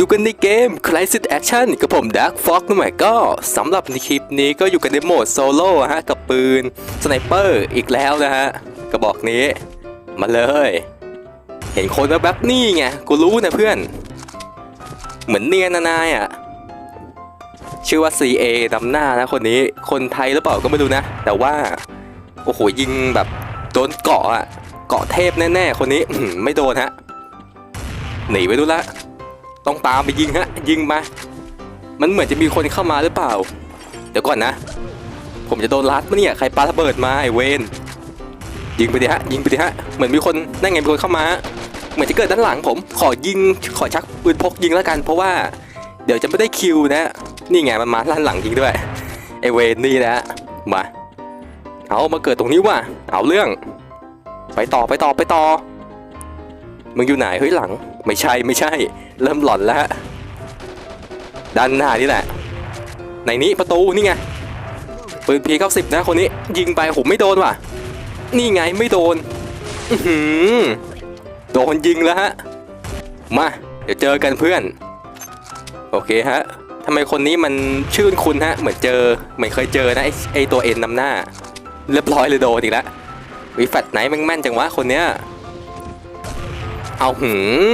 อยู่กันในเกม Crisis Action กับผม Dark Fox นั่นหมายก็สำหรับในคลิปนี้ก็อยู่กันในโหมดโซโล่ฮะ กับปืนสไนเปอร์อีกแล้วนะฮะ กระบอกนี้ มาเลย เห็นคนแบบนี่ไง กูรู้นะเพื่อน เหมือนเนียนนะนายอะ ชื่อว่า CA ดำหน้านะคนนี้คนไทยหรือเปล่าก็ไม่รู้นะ แต่ว่า โอ้โหยิงแบบโดนเกาะอะเกาะเทพแน่ๆ คนนี้ไม่โดนฮะหนีไปดูละ ต้องตามไปยิงฮะยิงมา มันเหมือนจะมีคนเข้ามาหรือเปล่า เดี๋ยวก่อนนะ ผมจะโดนลัดมะเนี่ยใครปาระเบิดมาไอเวนยิงไปดิฮะยิงไปดิฮะเหมือนมีคนนั่นไงมีคนเข้ามา เหมือนจะเกิดด้านหลังผม ขอยิงขอชักปืนพกยิงแล้วกัน เพราะว่าเดี๋ยวจะไม่ได้คิวนะนี่ไงมันมาด้านหลังจริงด้วยไอเวนนี่นะมาเอามาเกิดตรงนี้ว่ะเอาเรื่อง ไปต่อไปต่อไปต่อมึงอยู่ไหนเฮ้ยหลัง ไม่ใช่ไม่ใช่ เริ่มหลอนแล้วฮะด้านหน้านี่แหละ ในนี้ประตูนี่ไงปืนพีเก้าสิบนะคนนี้ ยิงไปผมไม่โดนว่ะ นี่ไงไม่โดนอือโดนยิงแล้วฮะ มา เดี๋ยวเจอกันเพื่อน โอเคฮะทำไมคนนี้มันชื่นคุณฮะ เหมือนเจอเหมือนเคยเจอนะไอไอตัวเอ็นนำหน้า เรียบร้อยเลยโดนอีกแล้ววิแฟตไหนแม่งแม่นจังวะคนเนี้ย เอาหื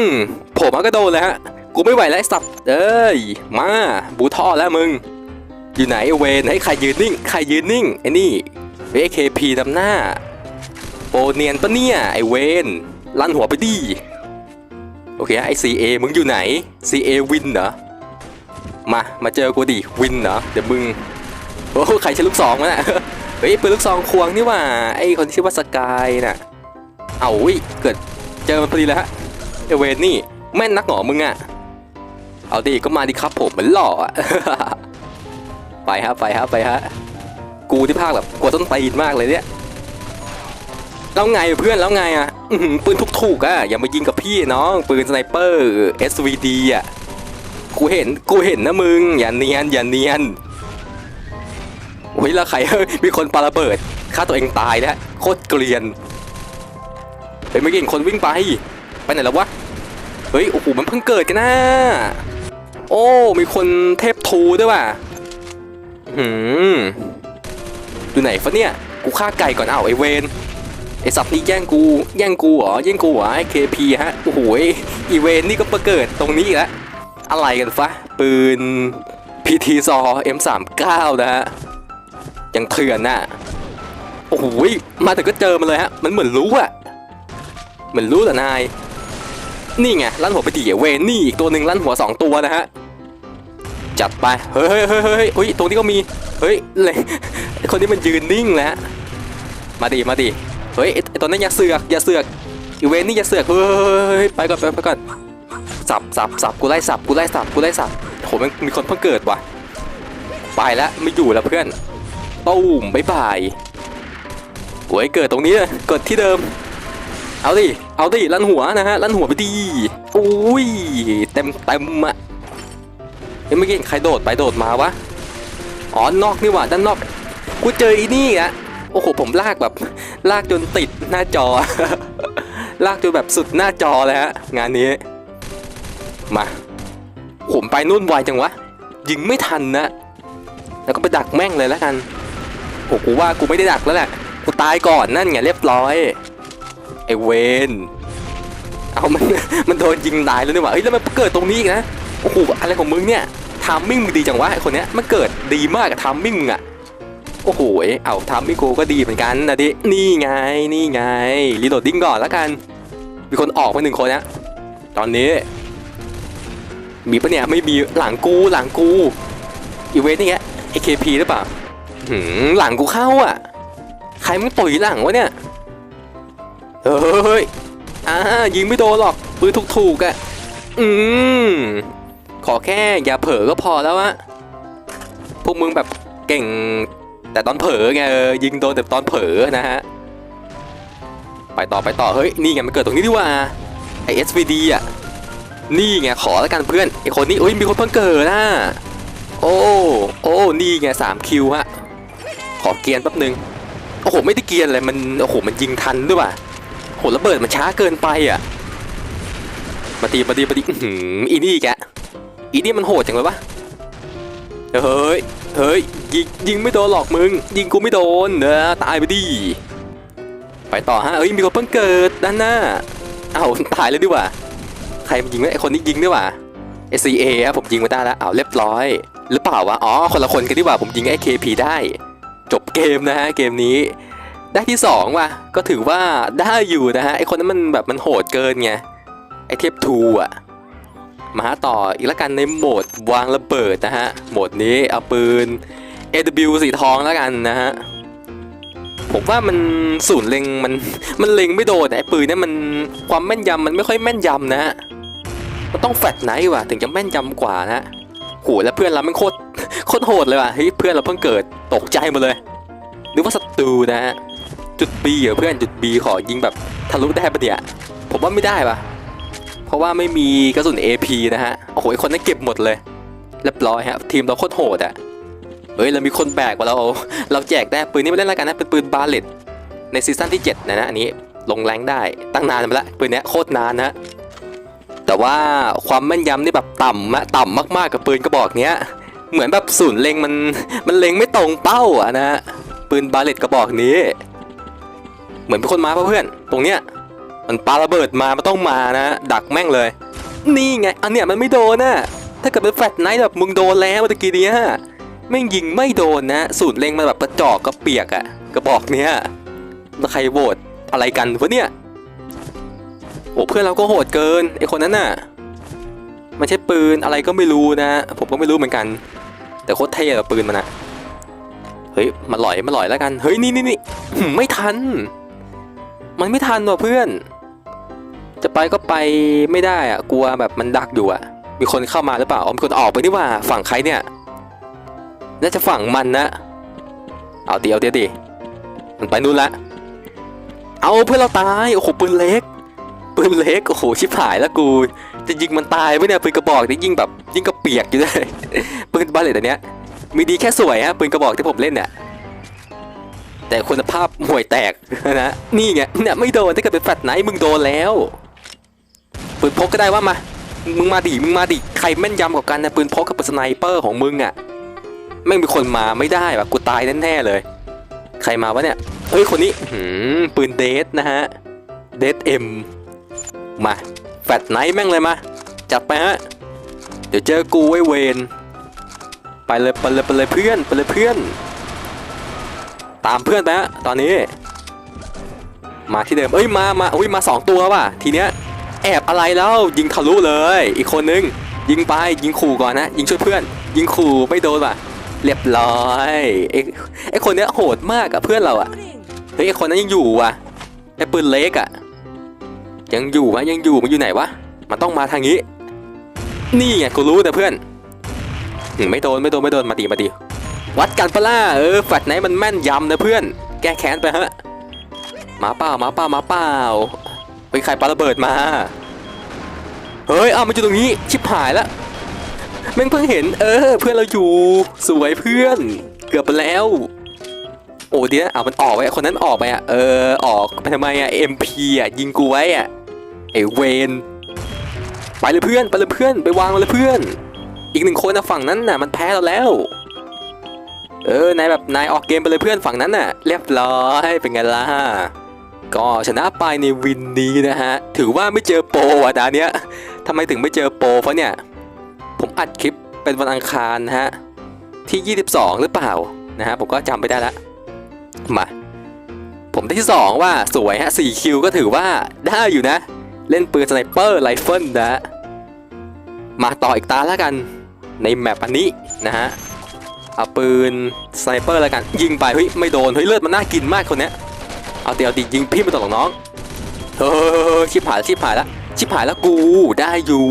มโผมมาก็โดนเลยฮะ กูไม่ไหวแล้วไอ้สับเอ้ย มา บูท่อแล้วมึง อยู่ไหนเวนให้ใครยืนนิ่ง ใครยืนนิ่ง ไอ้นี่เอเคพีดำหน้าโปเนียนปะเนี่ย ไอเวนลั่นหัวไปดิ โอเคไอ้ CA มึงอยู่ไหน CA วินเหรอ มา มาเจอกูดิ วินเหรอ เดี๋ยวมึง โอ้ใครใช้ลูกซองวะน่ะเฮ้ยปืนลูกซองควงนี่ว่า ไอคนที่ชื่อว่าสกายน่ะ เอาวิเกิด เจอมันพอดีแล้วฮะเอเวนนี่แม่นนักหนอมึงอะเอาดิก็มาดิครับผมเหมือนหล่ออะไปฮะไปฮะไปฮะกูที่ภาคแบบกลัวต้นตีนมากเลยเนี่ยแล้วไงเพื่อนแล้วไงอะปืนทุกถูกๆอะอย่ามายิงกับพี่น้องปืนสไนเปอร์ SVD อะกูเห็นกูเห็นนะมึง อย่าเนียนอย่าเนียนโอ้ยแล้วใครมีคนปาระเบิดฆ่าตัวเองตายแล้วโคตรเกลียน ฮ้ยเมื่อกี้เห็นคนวิ่งไป ไปไหนแล้ววะ เฮ้ย โอ้โห มันเพิ่งเกิดกันนะ โอ้ มีคนเทพทูด้วยว่ะหืมอยู่ไหนฟะเนี่ย กูฆ่าไก่ก่อนเอาไอเวนไอสัตว์นี่แย่งกู แย่งกูเหรอ แย่งกูเหรอไอเคพีฮะ โอ้โหไอ้อีเวนนี่ก็ประเกิดตรงนี้อีกแล้ว อะไรกันฟะ ปืนพีทีซอ M39 นะฮะ ยังเถื่อนน่ะ โอ้โหมาถึงก็เจอมันเลยฮะ มันเหมือนรู้อะ เหมือนรู้แต่นาย นี่ไงลั่นหัวไปดีเวนี่อีกตัวหนึ่งลั่นหัวสองตัวนะฮะ จัดไป เฮ้ยเฮ้ยเฮ้ยเฮ้ยเฮ้ยตรงนี้ก็มี เฮ้ยเลยไอ้คนนี้มันยืนนิ่งแล้ว มาดิมาดิ เฮ้ยไอตัวนั้นอย่าเสือกอย่าเสือกอีเวนนี่อย่าเสือก เฮ้ยไปก่อนไปไปก่อนสับสับสับกูไล่สับกูไล่สับกูไล่สับโหมันมีคนเพิ่งเกิดว่ะ ไปแล้วไม่อยู่แล้วเพื่อนตุ้มบ๊ายบายโอ้ยเกิดตรงนี้เลยเกิดที่เดิม เอาดิ เอาดิ ลั่นหัวนะฮะ ลั่นหัวไปดีอุ้ย เต็มเต็มอะเฮ้ยเมื่อกี้ใครโดดไปโดดมาวะ อ๋อ นอกนี่หว่า ด้านนอก กูเจออีนี่อะโอ้โห ผมลากแบบ ลากจนติดหน้าจอ ลากจนแบบสุดหน้าจอเลยฮะ งานนี้ มา ผมไปนู่นไวจังวะ ยิงไม่ทันนะ แล้วก็ไปดักแม่งเลยแล้วกันโอ้กูว่ากูไม่ได้ดักแล้วแหละ กูตายก่อนนั่นไงเรียบร้อย ไอเวนเอามันมันโดนยิงตายแล้วนี่หว่าเฮ้ยแล้วมันเกิดตรงนี้อีกนะโอ้โหอะไรของมึงเนี่ยทามมิ่งมึงดีจังวะไอคนเนี้ยมันเกิดดีมากอะทามมิ่งมึงอะโอ้โหเอ้ยเอาทามมิ่งกูก็ดีเหมือนกันนะดินี่ไงนี่ไงรีโหลดดิ้งก่อนแล้วกัน มีคนออกไปหนึ่งคนนะตอนนี้ มีปะเนี่ยไม่มีหลังกูหลังกูอีเวนต์นี่แกไอเคพีหรือเปล่าหืมหลังกูเข้าอะ ใครมันตุ๋ยหลังวะเนี่ย เฮ้ยอ่ายิงไม่โดนหรอกปืนถูกๆอะ่ะ อืม ขอแค่อย่าเผลอก็พอแล้วอะพวกมึงแบบเก่ง แต่ตอนเผลอไงเออยิงโดนแต่ตอนเผลอนะฮะ ไปต่อไปต่อ เฮ้ย นี่ไงมันเกิดตรงนี้ดีว่าไอ SVD อะ นี่ไงขอแล้วกันเพื่อนไอคนนี้อุ้ยมีคนเพิ่งเกิดนะโอ้โอ้นี่ไงสามคิวฮะ ขอเกียร์แป๊บนึงโอ้โหไม่ได้เกียร์เลยมันโอ้โหมันยิงทันด้วยว่ะ โหระเบิดมันช้าเกินไปอะมาตีมาตีมาตีอื้มอีนี่แกอีนี่มันโหดจังเลยวะเฮ้ยเฮ้ยยิงยิงไม่โดนหรอกมึง ยิงกูไม่โดนเนอะตายไปดิไปต่อฮะเอ้ยมีคนเพิ่งเกิดด้านหน้าเอ้าตายเลยดีกว่าใครมันยิงวะไอคนนี้ยิงด้วยวะ SCA ครับผมยิงมาได้แล้วเอ้าเรียบร้อย หรือเปล่าวะอ๋อคนละคนกันดีกว่าผมยิงไอ้ KP ได้ จบเกมนะฮะเกมนี้ ได้ที่2ว่ะก็ถือว่าได้อยู่นะฮะไอคนนั้นมันแบบมันโหดเกินไงไอเทพทูอะมาต่ออีกแล้วกันในโหมดวางระเบิดนะฮะโหมดนี้เอาปืน AW สีทองแล้วกันนะฮะผมว่ามันศูนเล็งมันมันเล็งไม่โดนไอปืนนี่มันความแม่นยำมันไม่ค่อยแม่นยำนะฮะมันต้องแฟลชไนท์ว่ะถึงจะแม่นยำกว่านะโหแล้วเพื่อนเรามันโคตรโคตรโหดเลยว่ะเฮ้ยเพื่อนเราเพิ่งเกิดตกใจหมดเลยนึกว่าศัตรูนะฮะ จุด B เหรอเพื่อนจุด B ขอยิงแบบทะลุได้ปะเนี่ยผมว่าไม่ได้ป่ะเพราะว่าไม่มีกระสุน AP นะฮะโอ้โหไอคนนั้นเก็บหมดเลยเรียบร้อยฮะทีมเราโคตรโหดอะเฮ้ยเรามีคนแบกมาเราเราแจกได้ปืนนี้มาเล่นแล้วกันนะเป็นปืนบาเลตในซีซั่นที่ 7 นะนะอันนี้ลงแรงได้ตั้งนานมาล้วปืนนี้โคตรนานนะแต่ว่าความแม่นยำนี่แบบต่ำอะต่ำมากๆกับปืนกระบอกเนี้ยเหมือนแบบศูนย์เล็งมันมันเล็งไม่ตรงเป้าอะนะปืนบาเลตกระบอกนี้ เหมือนเป็นคนมาเพื่อน ตรงเนี้ยมันปาระเบิดมามันต้องมานะ ดักแม่งเลย นี่ไง อันเนี้ยมันไม่โดนนะถ้าเกิดเป็นแฟลชไนท์แบบมึงโดนแล้วเมื่อกี้เนี้ยแม่งยิงไม่โดนนะศูนย์เล็งมันแบบกระจอกกระเปียกอะกระบอกเนี้ยแล้วใครโหวตอะไรกันวะเนี่ยโอ้เพื่อนเราก็โหดเกินไอคนนั้นน่ะ มันใช่ปืนอะไรก็ไม่รู้นะ ผมก็ไม่รู้เหมือนกัน แต่โคตรเท่อะปืนมันอะเฮ้ยมาหลอยมาหลอยแล้วกัน เฮ้ยนี่นี่นี่ไม่ทัน มันไม่ทันว่ะเพื่อน จะไปก็ไปไม่ได้อะกลัวแบบมันดักอยู่อะมีคนเข้ามาหรือเปล่าอ๋อมีคนออกไปนี่ว่าฝั่งใครเนี่ย น่าจะฝั่งมันนะ เอาเดียวเดียวดิมันไปนู่นละ เอาเพื่อนเราตาย โอ้โหปืนเล็ก ปืนเล็ก โอ้โหชิบหายแล้วกู จะยิงมันตายไหมเนี่ยปืนกระบอกนี่ยิงแบบยิงกระเปียกอยู่เลยปืนบาเลตอันเนี้ยมีดีแค่สวยฮะปืนกระบอกที่ผมเล่นเนี่ย แต่คุณภาพห่วยแตกนะนี่ไงเนี่ยไม่โดนถ้าเกิดเป็นแฟลชไนท์มึงโดนแล้วปืนพกก็ได้ว่ามามึงมาดิมึงมาดิใครแม่นยำกว่ากันนะปืนพกกับปืนสไนเปอร์ของมึงอะแม่งมีคนมาไม่ได้ว่ะกูตายแน่ๆเลย ใครมาวะเนี่ยเฮ้ยคนนี้หืมปืนเดทนะฮะเดทเอ็มมาแฟดไนท์แม่งเลยมา จัดไปฮะ เดี๋ยวเจอกูไว้เวน ไปเลยไปเลยไปเลยเพื่อนไปเลยเพื่อน ตามเพื่อนไปฮะตอนนี้ มาที่เดิมเอ้ยมามาอุ้ยมาสองตัวว่ะทีเนี้ยแอบอะไรแล้วยิงทะลุเลย อีกคนนึงยิงไปยิงขู่ก่อนนะยิงช่วยเพื่อน ยิงขู่ไม่โดนว่ะเรียบร้อยไอ้ไอ้คนเนี้ยโหดมากอะเพื่อนเราอะเฮ้ยไอ้คนนั้นยังอยู่ว่ะไอ้ปืนเล็กอะยังอยู่วะยังอยู่มันอยู่ไหนวะมันต้องมาทางนี้ นี่ไงกูรู้แต่เพื่อนไม่โดนไม่โดนไม่โดนมาดีมาดี วัดกันปะล่าเออแฟดไหนมันแม่นยำนะเพื่อน แก้แค้นไปฮะหมาเปล่าหมาเปล่าหมาเปล่าเฮ้ยใครปาระเบิดมา เฮ้ยเอามันอยู่ตรงนี้ชิบหายละแม่งเพิ่งเห็น เออ เพื่อนเราอยู่ สวยเพื่อน เกือบไปแล้ว โอ้เดี๋ยวเอามันออกไปคนนั้นออกไปอะเออออกไปทำไมอะ MP อะยิงกูไว้อะไอเวนไปเลยเพื่อนไปเลยเพื่อนไปวางเลยเพื่อน อีกหนึ่งคนนะฝั่งนั้นน่ะ มันแพ้เราแล้ว เออนายแบบนายออกเกมไปเลยเพื่อนฝั่งนั้นน่ะเรียบร้อยเป็นไงล่ะก็ชนะไปในวินนี้นะฮะ ถือว่าไม่เจอโปรอะดาเนี้ยทำไมถึงไม่เจอโปรเพราะเนี่ย ผมอัดคลิปเป็นวันอังคารนะฮะ ที่ 22 หรือเปล่านะฮะ ผมก็จำไม่ได้ละ มา ผมได้ที่สองว่าสวยฮะ 4 คิวก็ถือว่าได้อยู่นะ เล่นปืนสไนเปอร์ไรเฟิลนะมาต่ออีกตาแล้วกันในแมปอันนี้นะฮะ เอาปืนสไนเปอร์แล้วกันยิงไปเฮ้ยไม่โดนเฮ้ยเลือดมันน่ากินมากคนเนี้ยเอาเดี๋ยวดิยิงพี่ม่ต้องหรอกน้องเฮ้ยชิบหายชิบหายแล้วชิบหายแล้วกูได้อยู่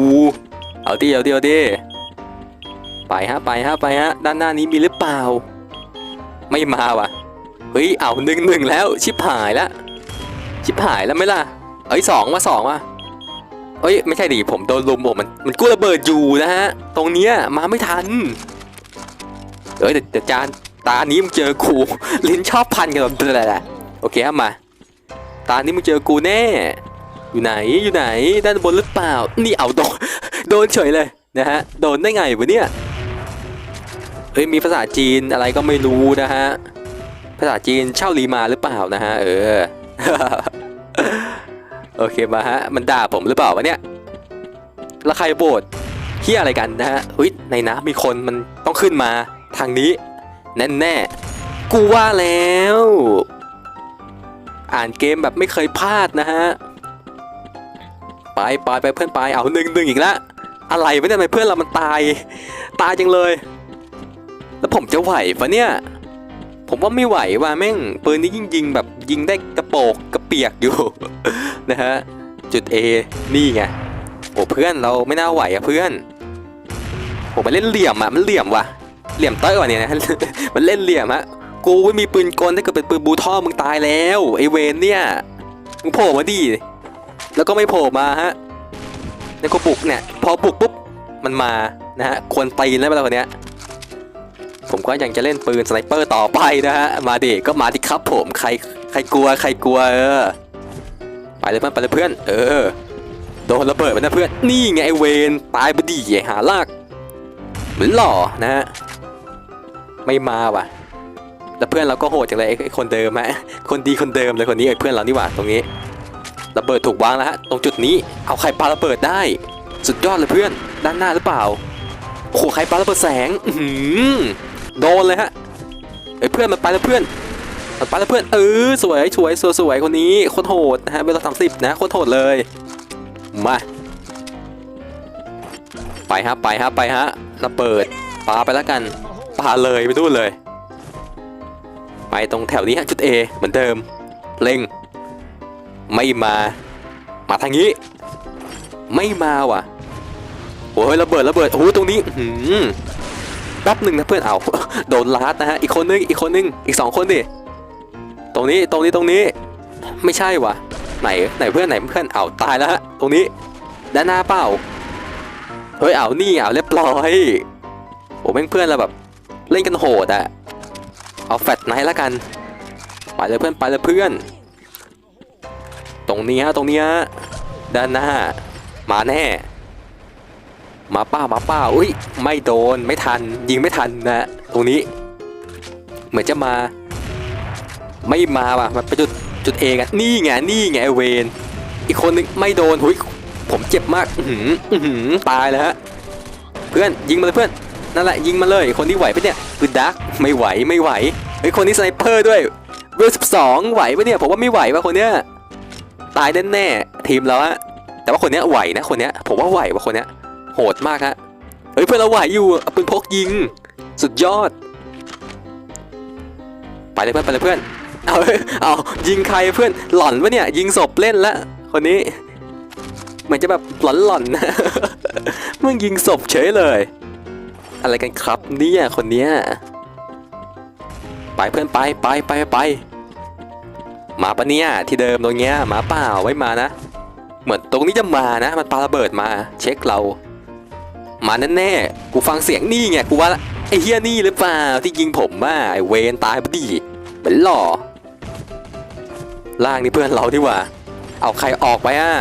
เอาดิเอาดิเอาดิไปฮะไปฮะไปฮะด้านหน้านี้มีหรือเปล่า ไม่มาว่ะเฮ้ยเอาหนึ่งหนึ่งแล้วชิบหายแล้วชิบหายแล้วไหมล่ะเอ้ยสองว่าสองว่ะเอ้ยไม่ใช่ดิผมโดนลุมผมมันมันกู้ระเบิดอยู่นะฮะตรงเนี้ยมาไม่ทัน เอ้ยแต่จานตานี้มึงเจอกูลิ้นชอบพันกันแบบอะไรแหละโอเคครับมา ตานี้มึงเจอกูแน่ อยู่ไหนอยู่ไหนด้านบนหรือเปล่า นี่เอาโดนโดนเฉยเลยนะฮะโดนได้ไงวะเนี่ยเฮ้ยมีภาษาจีนอะไรก็ไม่รู้นะฮะภาษาจีนเช่าลีมาหรือเปล่านะฮะเออโอเคมาฮะมันด่าผมหรือเปล่าวะเนี่ยแล้วใครโบดเฮียอะไรกันนะฮะเฮ้ยในน้ำมีคนมันต้องขึ้นมา ทางนี้ แน่แน่ๆกูว่าแล้ว อ่านเกมแบบไม่เคยพลาดนะฮะ ไปไปไปเพื่อนไปเอาหนึ่งหนึ่งอีกแล้วอะไรวะเนี่ยทำไมเพื่อนเรามันตาย ตายจังเลย แล้วผมจะไหวปะเนี่ย ผมว่าไม่ไหวว่ะแม่งปืนนี้ยิงยิงแบบยิงได้กระโปกกระเปียกอยู่ นะฮะ จุด A นี่ไงโอ้เพื่อนเราไม่น่าไหวอะเพื่อนผมมันเล่นเหลี่ยมอะมันเหลี่ยมว่ะ เหลี่ยมเต้ยว่ะเนี่ยนะ มันเล่นเหลี่ยมฮะ กูไม่มีปืนกลถ้าเกิดเป็นปืนบูท่อมึงตายแล้วไอเวนเนี่ย มึงโผล่มาดิ แล้วก็ไม่โผล่มาฮะ แล้วก็ปลุกเนี่ย พอปลุกปุ๊บ มันมานะฮะ ควรตีนแล้วเวลาคนเนี้ย ผมก็ยังจะเล่นปืนสไนเปอร์ต่อไปนะฮะ มาดิ ก็มาดิครับผมใครใครกลัวใครกลัวเออ ไปเลยเพื่อนไปเลยเพื่อน เออ โดนระเบิดไปนะเพื่อน นี่ไงไอเวนตายบดีไอหาลากเหมือนหล่อนะฮะ ไม่มาว่ะแล้วเพื่อนเราก็โหดจังเลยไอ้ไอคนเดิมฮะ คนดีคนเดิมเลยคนนี้ไอ้เพื่อนเรานี่หว่าตรงนี้ ระเบิดถูกวางแล้วฮะตรงจุดนี้ เอาใครปาระเบิดได้ สุดยอดเลยเพื่อน ด้านหน้าหรือเปล่า โอ้โหใครปาระเบิดแสง อื้อหือโดนเลยฮะไอ้เพื่อนมันไปแล้วเพื่อนมันไปแล้วเพื่อน เออสวยสวยสวยสวยคนนี้โคตรโหดนะฮะเวลาสามสิบนะโคตรโหดเลย มาไปฮะไปฮะไปฮะระเบิดปาไปแล้วกันาเลยไปดูเลย ไปตรงแถวนี้จุด A เหมือนเดิม เล็ง ไม่มา มาทางนี้ ไม่มาว่ะโอ้ยระเบิดระเบิดโอ้ยตรงนี้อื้อหือแป๊บหนึ่งนะเพื่อนเอาโดนลาดนะฮะอีกคนนึงอีกคนนึงอีกสองคนดิตรงนี้ตรงนี้ตรงนี้ ไม่ใช่ว่ะไหนไหนเพื่อนไหนเพื่อนเอาตายแล้วฮะตรงนี้ด้านหน้าเปล่าเฮ้ยเอานี่เอาเรียบร้อยโอ้แม่งเพื่อนเราแบบ เล่นกันโหดอะเอาแฟตไนท์ละกัน ไปเลยเพื่อนไปเลยเพื่อน ตรงนี้ฮะตรงนี้ฮะด้านหน้า มาแน่ มาป้ามาป้าอุ้ยไม่โดนไม่ทัน ยิงไม่ทันนะตรงนี้ เหมือนจะมา ไม่มาว่ะมันไปจุดจุดเองอะนี่ไงนี่ไงเวนอีกคนนึงไม่โดนหุยผมเจ็บมาก อือหืออือหือตายแล้วฮะ เพื่อนยิงมาเลยเพื่อน นั่นแหละยิงมาเลยคนที่ไหวปะเนี่ยคือดักไม่ไหวไม่ไหวเฮ้ยคนนี้สไนเปอร์ด้วยเวลสิบสองไหวปะเนี่ยผมว่าไม่ไหวว่ะคนเนี้ยตายแน่ๆทีมเราอะแต่ว่าคนเนี้ยไหวนะคนเนี้ยผมว่าไหวว่ะคนเนี้ยโหดมากฮะเฮ้ยเพื่อนเราไหวอยู่เอาปืนพกยิง สุดยอด ไปเลยเพื่อนไปเลยเพื่อนเอาเอายิงใครเพื่อนหล่อนปะเนี่ยยิงศพเล่นละคนนี้เหมือนจะแบบหลอนหล่อนๆนะมึงยิงศพเฉยเลย อะไรกันครับเนี่ยคนเนี้ยไปเพื่อนไปไปไปไปมาปะเนี่ยที่เดิมตรงเนี้ยมาเปล่าไว้มานะ เหมือนตรงนี้จะมานะ มันปาระเบิดมา เช็คเรา มาแน่ๆกูฟังเสียงนี่ไงกูว่าไอเฮียนี่หรือเปล่าที่ยิงผมว่าไอเวนตายพอดีเหมือนหล่อล่างนี่เพื่อนเราดีกว่า เอาใครออกไปอะ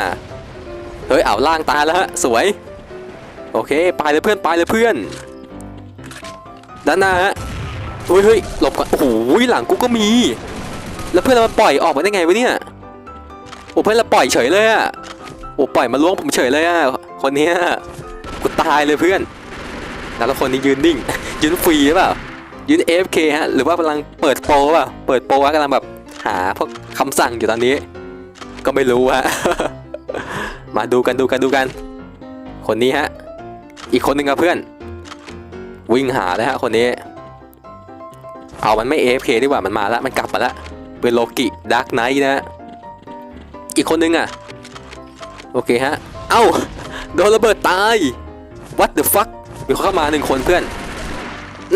เฮ้ยเอาล่างตายแล้วฮะสวย โอเคไปเลยเพื่อนไปเลยเพื่อน ด้านหน้าฮะเฮ้ยเฮ้ยหลบก่อนโอ้โหหลังกูก็มี แล้วเพื่อนเราปล่อยออกมาได้ไงวะเนี่ยโอ้เพื่อนเราปล่อยเฉยเลยอะโอ้ปล่อยมาล้วงผมเฉยเลยอะคนนี้กูตายเลยเพื่อนแล้วคนนี้ยืนนิ่ง ยืนฟรีหรือเปล่ายืน AFK ฮะหรือว่ากำลังเปิดโปรเปล่าเปิดโปรว่ากำลังแบบหาพวกคำสั่งอยู่ตอนนี้ ก็ไม่รู้ฮะมาดูกันดูกันดูกัน คนนี้ฮะ อีกคนหนึ่งครับเพื่อน วิ่งหาเลยฮะคนนี้ เอามันไม่ AFK ดีกว่ามันมาแล้วมันกลับมาแล้วเป็นโลกิดาร์กไนท์นะอีกคนนึงอะ โอเคฮะ เอ้า โดนระเบิดตาย what the fuck มีคนเข้ามาหนึ่งคนเพื่อน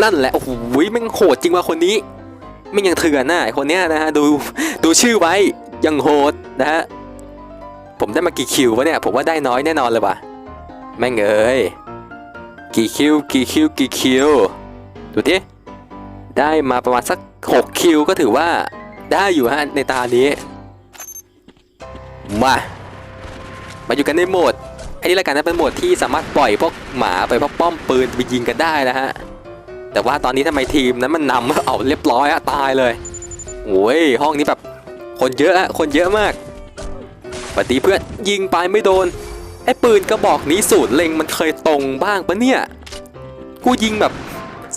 นั่นแหละ โอ้โหแม่งโหดจริงว่ะคนนี้ไม่ยังเถื่อนน่ะไอคนเนี้ยนะฮะ ดูดูชื่อไว้ยังโหดนะฮะ ผมได้มากี่คิววะเนี่ย ผมว่าได้น้อยแน่นอนเลยว่ะ แม่งเอ้ย กี่คิวกี่คิวกี่คิวดูดิได้มาประมาณสัก 6 คิวก็ถือว่าได้อยู่ฮะในตานี้ มา มาอยู่กันในโหมดอันนี้ละกันนะเป็นโหมดที่สามารถปล่อยพวกหมาไปพวกป้อมปืนไปยิงกันได้นะฮะแต่ว่าตอนนี้ทำไมทีมนั้นมันนำเอาเรียบร้อยอะตายเลยโอ้ยห้องนี้แบบคนเยอะอะคนเยอะมากปฏิเพื่อนยิงไปไม่โดน อ้ปืนกระบอกนี้สูตรเล็งมันเคยตรงบ้างปะเนี่ย กูยิงแบบ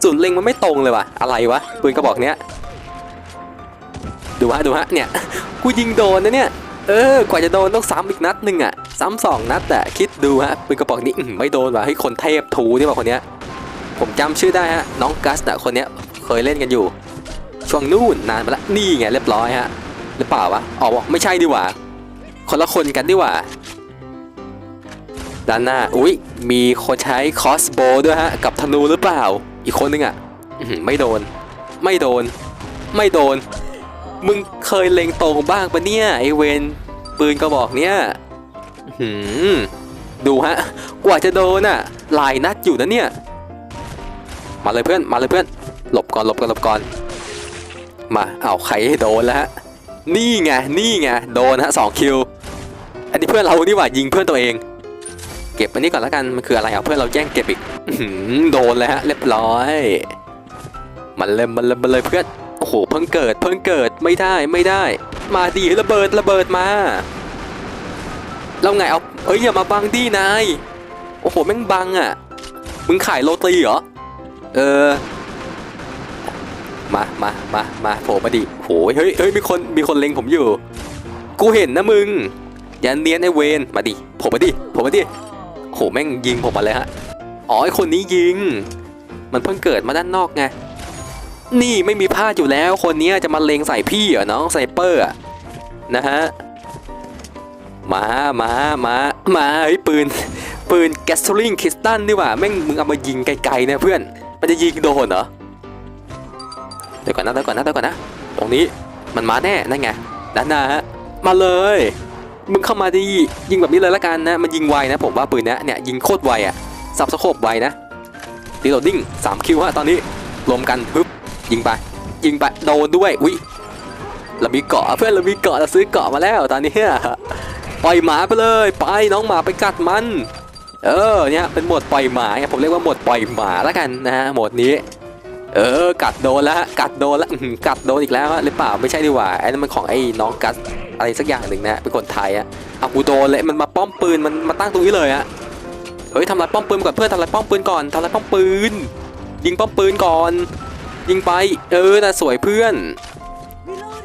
สูตรเล็งมันไม่ตรงเลยวะอะไรวะ ปืนกระบอกเนี้ย ดูฮะดูฮะเนี่ย กูยิงโดนนะเนี่ย เออ กว่าจะโดนต้องซ้ำอีกนัดหนึ่งอะซ้ำสองนัดอะคิดดูฮะ ปืนกระบอกนี้ไม่โดนว่ะ เฮ้ยคนเทพทูนี่ว่าคนเนี้ย ผมจำชื่อได้ฮะ น้องกัสอะคนเนี้ยเคยเล่นกันอยู่ ช่วงนู่นนานมาแล้วนี่ไงเรียบร้อยฮะ หรือเปล่าวะ อ๋อไม่ใช่ดีกว่า คนละคนกันดีกว่า ด้านหน้า อุ้ยมีคนใช้คอสโบด้วยฮะ กับธนูหรือเปล่า อีกคนนึงอะไม่โดน ไม่โดน ไม่โดน มึงเคยเล็งตรงบ้างปะเนี่ยไอเวนปืนกระบอกเนี้ยหือดูฮะ กว่าจะโดนอะหลายนัดอยู่นะเนี่ย มาเลยเพื่อน มาเลยเพื่อน หลบก่อน หลบก่อน หลบก่อน มาเอาใครให้โดนแล้วฮะ นี่ไง นี่ไง โดนฮะสองคิว อันนี้เพื่อนเรานี่หว่ายิงเพื่อนตัวเอง เก็บอันนี้ก่อนแล้วกันมันคืออะไรอะเพื่อนเราแย่งเก็บอีกโดนเลยฮะเรียบร้อยมันเลยมันเลยมันเลยเพื่อนโอ้โหเพิ่งเกิดเพิ่งเกิดไม่ได้ไม่ได้ มาดีระเบิดระเบิดมาแล้วไงเอาเอ้ยอย่ามาบังดีนายโอ้โหแม่งบังอะมึงขายโรตีเหรอเออมามามามาโผล่มาดิโหยเฮ้ยเฮ้ยมีคนมีคนเล็งผมอยู่ กูเห็นนะมึงอย่าเนียนไอเวนมาดิโผล่มาดิโผล่มาดิ โหแม่งยิงผมมาเลยฮะ อ๋อไอคนนี้ยิง มันเพิ่งเกิดมาด้านนอกไง นี่ไม่มีพลาดอยู่แล้ว คนนี้จะมาเลงใส่พี่เหรอน้องไซเปอร์นะฮะ มา มา มา มาเฮ้ปืน ปืนแกสลิงคริสตันนี่หว่า แม่งมึงเอามายิงไกลๆนี่ยเพื่อน มันจะยิงโดนเหรอ เดี๋ยวก่อนนะเดี๋ยวก่อนนะเดี๋ยวก่อนนะ ตรงนี้มันมาแน่ นั่นไง ด้านหน้าฮะ มาเลย มึงเข้ามาดียิงแบบนี้เลยละกันนะ มันยิงไวนะ ผมว่าปืนเนี้ยเนี่ยยิงโคตรไวอะสับสโคบไวนะรีโหลดดิ้งสามคิวฮะตอนนี้รวมกันฮึบยิงไป ยิงไปโดนด้วยอุ้ยเรามีเกาะเพื่อนเรามีเกาะเราซื้อเกาะมาแล้วตอนนี้ปล่อยหมาไปเลยไปน้องหมาไปกัดมัน เออเนี่ยเป็นหมดปล่อยหมาผมเรียกว่าหมดปล่อยหมาแล้วกันนะฮะหมดนี้ เออ กัดโดนแล้วกัดโดนแล้วกัดโดนอีกแล้วหรือเปล่าไม่ใช่ดีกว่าไอ้นั่นมันของไอ้น้องกัสอะไรสักอย่างหนึ่งนะเป็นคนไทยอะเอากูโดนเลยมันมาป้อมปืนมันมาตั้งตรงนี้เลยอะเฮ้ยทำลายป้อมปืนก่อนเพื่อนทำลายป้อมปืนก่อนทำลายป้อมปืน ยิงป้อมปืนก่อน ยิงไป เออน่ะสวยเพื่อน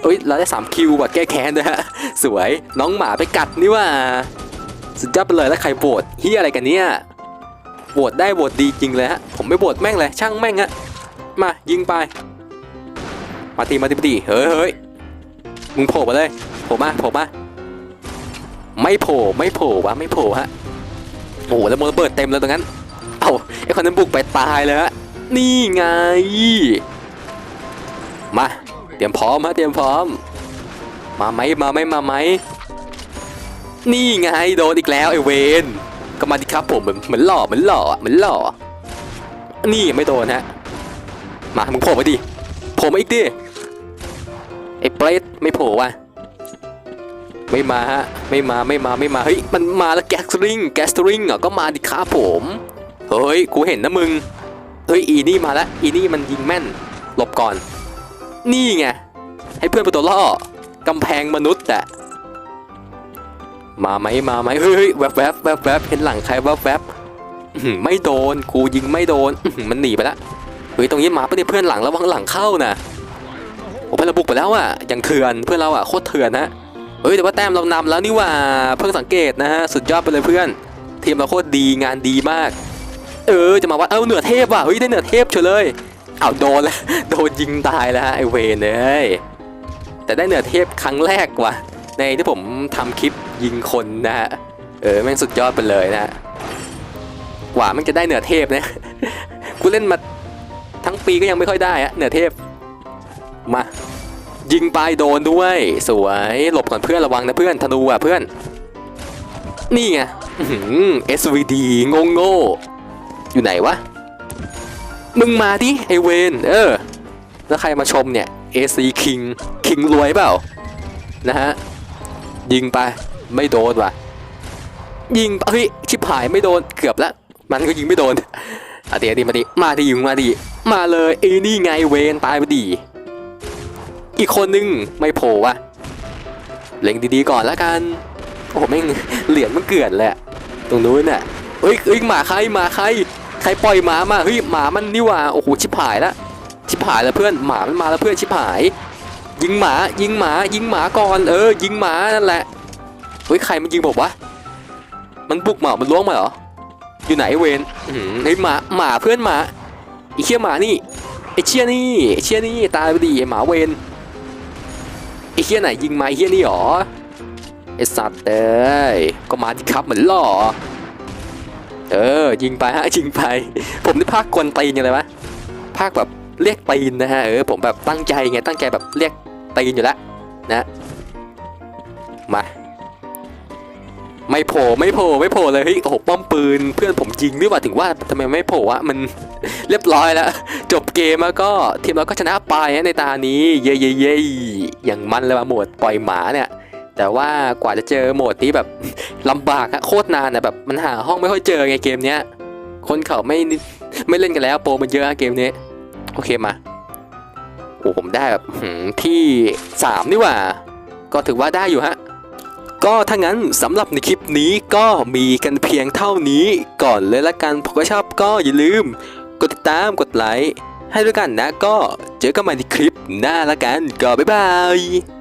เอ้ยเราได้สามคิวว่ะแก้แค้นด้วยฮะสวยน้องหมาไปกัดนี่ว่าสุดยอดไปเลยแล้วใครโหวตเฮียอะไรกันเนี่ยโหวตได้โหวตดีจริงเลยฮะผมไม่โหวตแม่งเลยช่างแม่งฮะ มายิงไป มาตีมาตีมาตีเฮ้ยเฮ้ยมึงโผล่มาเลยโผล่มาโผล่มาไม่โผล่ไม่โผล่วะไม่โผล่ฮะโอ้โหแล้วมระเบิดเต็มเลยตรงนั้น เอ้าไอคนนั้นบุกไปตายเลยฮะนี่ไง มา เตรียมพร้อมฮะเตรียมพร้อม มาไหมมาไหมมาไหมนี่ไงโดนอีกแล้วไอเวนก็มาดิครับผมเหมือนเหมือนหล่อเหมือนหล่อเหมือนหล่อนี่ไม่โดนฮะ มามึงโผล่มาดิโผล่มาอีกดิไอ้เปรตไม่โผล่ว่ะไม่มาฮะไม่มาไม่มาไม่มาเฮ้ยมันมาแล้วแก๊สริงแก๊สริงอะก็มาดิครับผมเฮ้ยกูเห็นนะมึงเฮ้ยอีนี่มาแล้วอีนี่มันยิงแม่นหลบก่อน นี่ไงให้เพื่อนเป็นตัวล่อกำแพงมนุษย์อะมาไหมมาไหมเฮ้ยแวบแวบแวบแวบเห็นหลังใครแวบแวบไม่โดนกูยิงไม่โดนมันหนีไปแล้ว เฮ้ยตรงนี้หมาปะเนี่ยเพื่อนหลังระวังหลังเข้านะโอ้เพื่อนเราบุกไปแล้วอะอย่างเถื่อนเพื่อนเราอะโคตรเถื่อนนะเฮ้ยแต่ว่าแต้มเรานำแล้วนี่ว่าเพิ่งสังเกตนะฮะสุดยอดไปเลยเพื่อนทีมเราโคตรดีงานดีมาก เออจะมาว่าเอ้าเหนือเทพว่ะเฮ้ยได้เหนือเทพเฉยเลยเอาโดนแล้วโดนยิงตายแล้วฮะไอเวนเอ้ยแต่ได้เหนือเทพครั้งแรกว่ะ ในที่ผมทำคลิปยิงคนนะฮะเออแม่งสุดยอดไปเลยนะกว่ามันจะได้เหนือเทพนะกูเล่นมา ทั้งปีก็ยังไม่ค่อยได้อะเหนือเทพ มายิงไปโดนด้วย สวยหลบก่อนเพื่อนระวังนะเพื่อนธนูอะเพื่อน นี่ไงอื้อหือ SVD งงโง่อยู่ไหนวะ มึงมาดิไอเวนเออ แล้วใครมาชมเนี่ย AC King King รวยเปล่า นะฮะ ยิงไปไม่โดนว่ะ ยิงเฮ้ยชิบหายไม่โดนเกือบล้วมันก็ยิงไม่โดน อะเดี๋ยวดิมาดิมาดิยิงมาดิมาเลยเอ้นี่ไงเวนตายไปดิอีกคนนึงไม่โผล่วะเล็งดีๆก่อนแล้วกันโอ้โหแม่งเหรียญมันเกลื่อนแหละ ตรงนู้นน่ะเฮ้ยเฮ้ยหมาใครหมาใครใครปล่อยหมามาเฮ้ยหมามันนี่ว่าโอ้โหชิบหายล้วชิบหายแล้วเพื่อนหมามันมาแล้วเพื่อนชิบหาย ยิงหมายิงหมายิงหมาก่อนเออ ยิงหมานั่นแหละเฮ้ยใครมันยิงผมวะมันบุกหมามันล้วงมาเหรอ อยู่ไหนเวนอื้อหือไอ้ยหมาหมาเพื่อนหมาไอ้เชี่ยหมานี่ไอ้เชี่ยนี่ไอ้เชี่ยนี่ตายไปดิไอ้หมาเวนไอ้เชี่ยไหนยิงมาไอ้เชี่ยนี่หรอไอ้สัตว์เอ้ยก็มาที่ครับเหมือนหล่อเออยิงไปฮะยิงไป ผมได้ภาคกวนตีนยังไงวะภาคแบบเรียกตีนนะฮะเออผมแบบตั้งใจไงตั้งใจแบบเรียกตีนอยู่แล้วนะมา ไม่โผล่ไม่โผล่ไม่โผล่เลยเฮ้ยโอ้โหป้อมปืน เพื่อนผมยิงหรือว่าถึงว่าทำไมไม่โผล่วะมันเรียบร้อยแล้ว จบเกมแล้วก็ทีมเราก็ชนะไปนะในตานี้ เย่เย่เย่อย่างมันเลยว่ะโหมดปล่อยหมาเนี่ยแต่ว่ากว่าจะเจอโหมดนี้แบบลำบากอะโคตรนานอะแบบมันหาห้องไม่ค่อยเจอไงเกมเนี้ยคนเขาไม่ไม่เล่นกันแล้วโปรมันเยอะอะเกมนี้ โอเคมาโอ้ผมได้แบบที่ 3 นี่ว่า ก็ถือว่าได้อยู่ฮะ ก็ถ้างั้นสำหรับในคลิปนี้ก็มีกันเพียงเท่านี้ก่อนเลยละกันผมก็ชอบก็อย่าลืม กดติดตามกดไลค์ให้ด้วยกันนะก็เจอกันใหม่ในคลิปหน้าละกันก็บ๊ายบาย